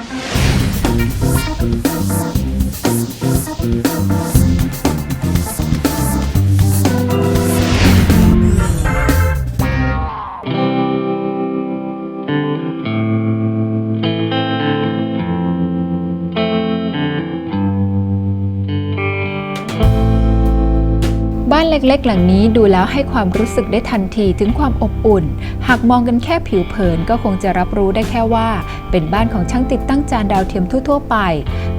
Thank you. บ้านเล็กๆ หลังนี้ดูแล้วให้ความรู้สึกได้ทันทีถึงความอบอุ่น หากมองกันแค่ผิวเผินก็คงจะรับรู้ได้แค่ว่า เป็นบ้านของช่างติดตั้งจานดาวเทียมทั่วๆไป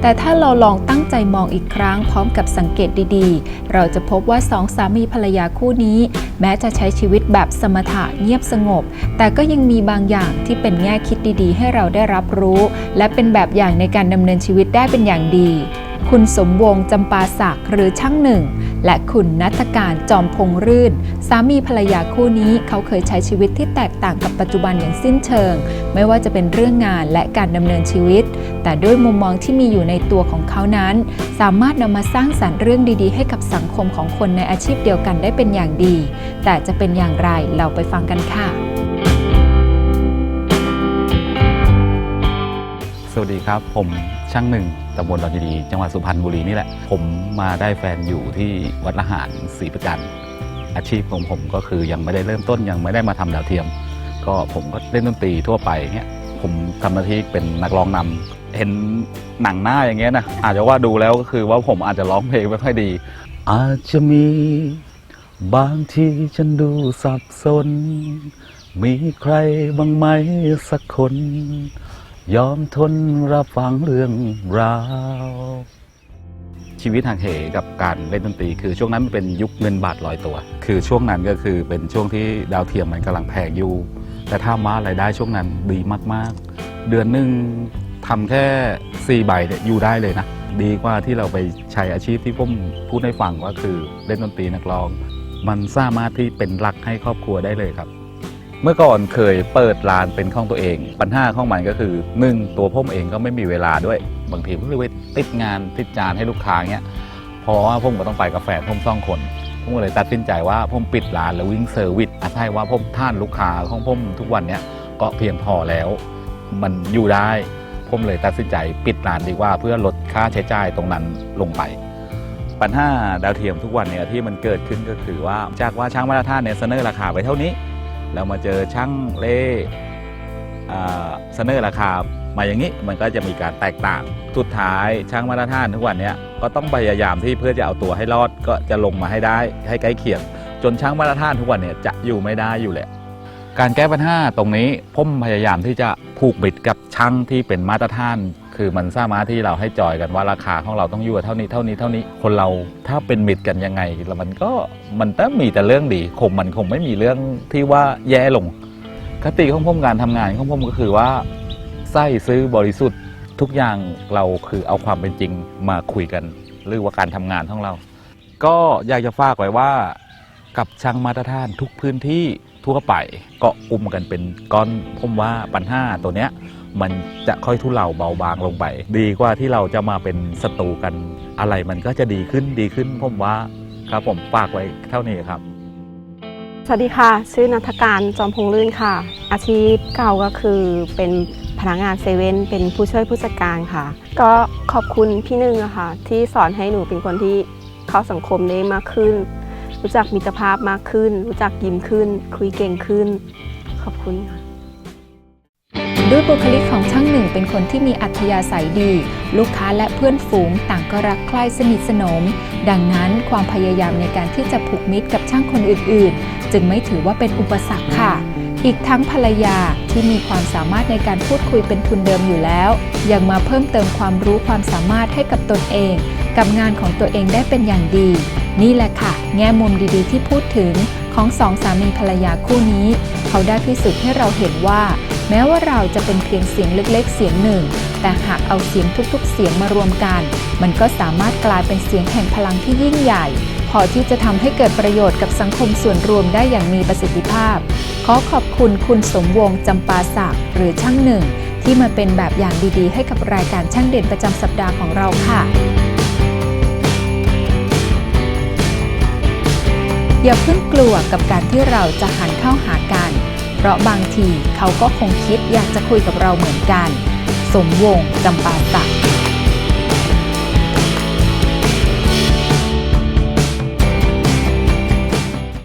แต่ถ้าเราลองตั้งใจมองอีกครั้งพร้อมกับสังเกตดีๆ เราจะพบว่าสองสามีภรรยาคู่นี้ แม้จะใช้ชีวิตแบบสมถะเงียบสงบ แต่ก็ยังมีบางอย่างที่เป็นแง่คิดดีๆ ให้เราได้รับรู้ และเป็นแบบอย่างในการดำเนินชีวิตได้เป็นอย่างดี คุณสมวงศ์จำปาศักดิ์หรือช่างหนึ่ง และคุณนัทการจอมพงรื่น สามีภรรยาคู่นี้เขาเคยใช้ชีวิตที่แตกต่างกับปัจจุบันอย่างสิ้นเชิง ไม่ว่าจะเป็นเรื่องงานและการดำเนินชีวิต แต่ด้วยมุมมองที่มีอยู่ในตัวของเขานั้น สามารถนำมาสร้างสรรค์เรื่องดีๆ ให้กับสังคมของคนในอาชีพเดียวกันได้เป็นอย่างดี แต่จะเป็นอย่างไรเราไปฟังกันค่ะ สวัสดีครับผม ช่างหนึ่งตำบลดอนดีจังหวัดสุพรรณบุรีนี่แหละ ผมมาได้แฟนอยู่ที่วัดละหารศรีประจันอาชีพของผมก็คือยังไม่ได้เริ่มต้นยังไม่ได้มาทำดาวเทียม ก็ผมก็เล่นดนตรีทั่วไปเงี้ยผมทำหน้าที่เป็นนักร้องนำเห็นหนังหน้าอย่างเงี้ยนะอาจจะว่าดูแล้วก็คือว่าผมอาจจะร้องเพลงไม่ค่อยดี อาจจะมี บางทีฉันดูสับสน มีใครบ้างไหมสักคน ยอมทนรับฟังเรื่องราวชีวิตห่างเหกับการเล่นดนตรี คือช่วงนั้นมันเป็นยุคเงินบาทลอยตัว คือช่วงนั้นก็คือเป็นช่วงที่ดาวเทียมมันกำลังแพงอยู่ แต่ถ้ามารายได้ช่วงนั้นดีมากๆ เดือนหนึ่งทำแค่4ใบเนี่ยอยู่ได้เลยนะ ดีกว่าที่เราไปใช้อาชีพที่ผมพูดให้ฟังว่าคือเล่นดนตรีนักร้อง มันสามารถที่เป็นหลักให้ครอบครัวได้เลยครับ เมื่อก่อนเคยเปิดร้านเป็นของตัวเอง ปัญหาของมันก็คือหนึ่งตัวผมเองก็ไม่มีเวลาด้วย บางทีผมเลยติดงานติดจานให้ลูกค้าเงี้ยเพราะว่าผมก็ต้องไปกับแฟนผมสองคนผมก็เลยตัดสินใจว่าผมปิดร้านแล้ววิ่งเซอร์วิสอาศัยว่าผมท่านลูกค้าของผมทุกวันเนี้ยก็เพียงพอแล้ว มันอยู่ได้ ผมเลยตัดสินใจปิดร้านดีกว่า เพื่อลดค่าใช้จ่ายตรงนั้นลงไป ปัญหาดาวเทียมทุกวันเนี่ยที่มันเกิดขึ้นก็คือว่าจากว่าช่างมาตรฐานเนี่ยเสนอราคาไว้เท่านี้ แล้วมาเจอช่างเล่เสนอราคามาอย่างนี้มันก็จะมีการแตกต่าง สุดท้ายช่างมาตรฐานทุกวันนี้ก็ต้องพยายามที่เพื่อจะเอาตัวให้รอดก็จะลงมาให้ได้ให้ใกล้เคียง จนช่างมาตรฐานทุกวันเนี่ยจะอยู่ไม่ได้อยู่แหละ การแก้ปัญหาตรงนี้ผมพยายามที่จะผูกบิดกับช่างที่เป็นมาตรฐาน คือมันสามารถที่เราให้จอยกันว่าราคาของเราต้องอยู่เท่านี้เท่านี้เท่านี้คนเราถ้าเป็นมิตรกันยังไงแล้วมันก็มันต้องมีแต่เรื่องดีคงมันคงไม่มีเรื่องที่ว่าแย่ลง คติของผมการทำงานของผมก็คือว่าใส่ซื้อบริสุทธิ์ทุกอย่างเราคือเอาความเป็นจริงมาคุยกัน หรือว่าการทำงานของเรา ก็อยากจะฝากไว้ว่ากับช่างมาตรฐานทุกพื้นที่ ทั่วไปก็อุ้มกันเป็นก้อนผมว่าปัญหาตัวเนี้ยมันจะค่อยทุเลาเบาบางลงไป ดีกว่าที่เราจะมาเป็นศัตรูกันอะไรมันก็จะดีขึ้นดีขึ้นผมว่าครับผมฝากไว้เท่านี้ครับ สวัสดีค่ะ ชื่อนัทการจอมพงลื่นค่ะ อาชีพเก่าก็คือเป็นพนักงานเซเว่นเป็นผู้ช่วยผู้จัดการค่ะ ก็ขอบคุณพี่หนึ่งอะค่ะที่สอนให้หนูเป็นคนที่เข้าสังคมได้มากขึ้น รู้จักมิตรภาพมากขึ้น รู้จักยิ้มขึ้น คุยเก่งขึ้น ขอบคุณค่ะด้วยบุคลิกของช่างหนึ่งเป็นคนที่มีอัธยาศัยดี ลูกค้าและเพื่อนฝูงต่างก็รักใคร่สนิทสนม ดังนั้นความพยายามในการที่จะผูกมิตรกับช่างคนอื่นๆ จึงไม่ถือว่าเป็นอุปสรรคค่ะ อีกทั้งภรรยาที่มีความสามารถในการพูดคุยเป็นทุนเดิมอยู่แล้ว ยังมาเพิ่มเติมความรู้ความสามารถให้กับตนเอง กับงานของตัวเองได้เป็นอย่างดี นี่แหละค่ะ แง่มุมดีๆ ที่พูดถึงของสองสามีภรรยาคู่นี้ เขาได้พิสูจน์ให้เราเห็นว่า แม้ว่าเราจะเป็นเพียงเสียงเล็กๆ เสียงหนึ่ง แต่หากเอาเสียงทุกๆ เสียงมารวมกัน มันก็สามารถกลายเป็นเสียงแห่งพลังที่ยิ่งใหญ่ พอที่จะทำให้เกิดประโยชน์กับสังคมส่วนรวมได้อย่างมีประสิทธิภาพ ขอขอบคุณคุณสมวงศ์จำปาศักดิ์หรือช่างหนึ่ง ที่มาเป็นแบบอย่างดีๆ ให้กับรายการช่างเด่นประจำสัปดาห์ของเราค่ะ อย่าเพิ่งกลัวกับการที่เราจะหันเข้าหากัน เพราะบางทีเขาก็คงคิดอยากจะคุยกับเราเหมือนกัน สมวงศ์จำปาตัก